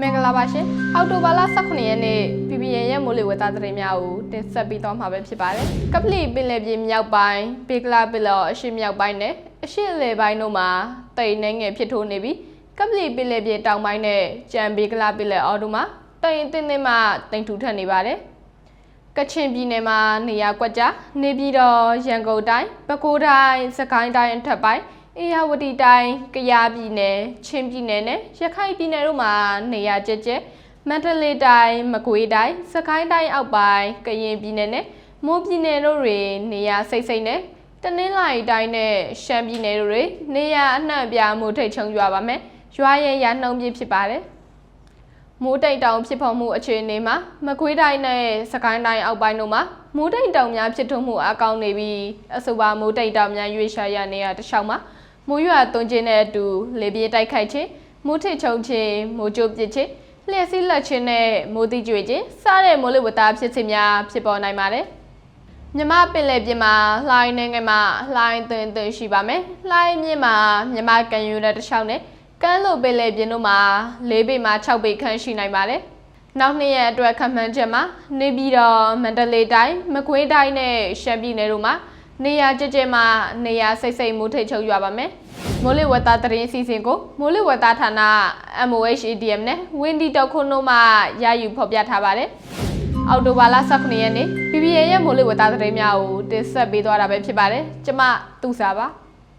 မင်္ဂလာပါရှင်အောက်တိုဘာလ18ရက်နေ့ PPN ရဲ့မိုးလေဝသသတင်းများကိုတင်ဆက်ပေးသွားမှာပဲဖြစ်ပါတယ်ကပလီပင်လယ်ပြင်မြောက်ပိုင်းပေကလာပလောအရှေ့မြောက်ပိုင်းနဲ့အရှေ့အလယ်ပိုင်းတို့မှာတိမ်နှဲငယ်ဖြစ်ထိုးနေပြီးကပလီပင်လယ်ပြင်တောင်ပိုင်းနဲ့ကြံပေကလာပင်လယ်အော်တို့မှာတိမ်အင်းင်းမှတိမ်ထူထပ်နေပါတယ်ကချင်ပြည်နယ်မှာနေရာကွက်ကြားနေပြည်တော်ရန်ကုန်တိုင်းပဲခူးတိုင်းစကိုင်းတိုင်းအထက်ပိုင်း အေရဝတီတိုင်းကယားပြည်နယ်ချင်းပြည်နယ်နဲ့ရခိုင်ပြည်နယ်တို့မှာနေရာကျကျမန္တလေးတိုင်းမကွေးတိုင်းစကိုင်းတိုင်းအောက်ပိုင်းကရင်ပြည်နယ်နဲ့မိုးပြည်နယ်တို့တွင်နေရာစိတ်စိတ်နဲ့တနင်္လာရီတိုင်းနဲ့ရှမ်းပြည်နယ်တို့တွင်နေရာအနှံ့အပြားမိုးထိတ်ချုံရွာပါမယ်ရွာရဲ့ရာနှုန်းပြည့်ဖြစ်ပါတယ်မိုးတိတ်တောင်ဖြစ်ပေါ်မှုအခြေအနေမှာမကွေးတိုင်းနဲ့စကိုင်းတိုင်းအောက်ပိုင်းတို့မှာမိုးတိတ်တောင်များဖြစ်ထွန်းမှုအကောင်းနေပြီးအဆိုပါမိုးတိတ်တောင်များရွေးရှာရနေရတစ်လျှောက်မှာ မိုးရွာသွန်းခြင်းနဲ့အတူလေပြေးတိုက်ခိုက်ခြင်းမိုးထစ်ချုံခြင်းမိုးကြိုးပစ်ခြင်းလျှက်စီးလက်ခြင်းနဲ့မိုးတိကျွေခြင်းစတဲ့မိုးလေဝသဖြစ်စဉ်များဖြစ်ပေါ်နိုင်ပါတယ်မြမပင်လယ်ပြင်မှာလှိုင်းနေငယ်မှာလှိုင်းသွင်းသွင်းရှိပါမယ်လှိုင်းမြင့်မှာမြမကန်ယူတဲ့တစ်လျှောက်နဲ့ကမ်းလိုပင်လယ်ပြင်တို့မှာ၄ပေမှ6ပေခန့်ရှိနိုင်ပါတယ်။နောက်နှစ်ရက်အတွက်ခန့်မှန်းချက်မှာနေပြည်တော်မန္တလေးတိုင်းမကွေးတိုင်းနဲ့ရှမ်းပြည်နယ်တို့မှာ နေရာကျကျမှနေရာစိတ်စိတ်မိုးထိတ်ချုပ်ရွာပါမယ်။မိုးလေဝသသတင်းအစီအစဉ်ကိုမိုးလေဝသဌာန MOHADM နဲ့ Windy တောက်ခွန်းတို့မှရယူဖော်ပြထားပါတယ်။အော်တိုဘာလ18ရက်နေ့ PPA ရဲ့မိုးလေဝသသတင်းများကိုတင်ဆက်ပေးသွားတာပဲဖြစ်ပါတယ်။ကျမသူစာပါ။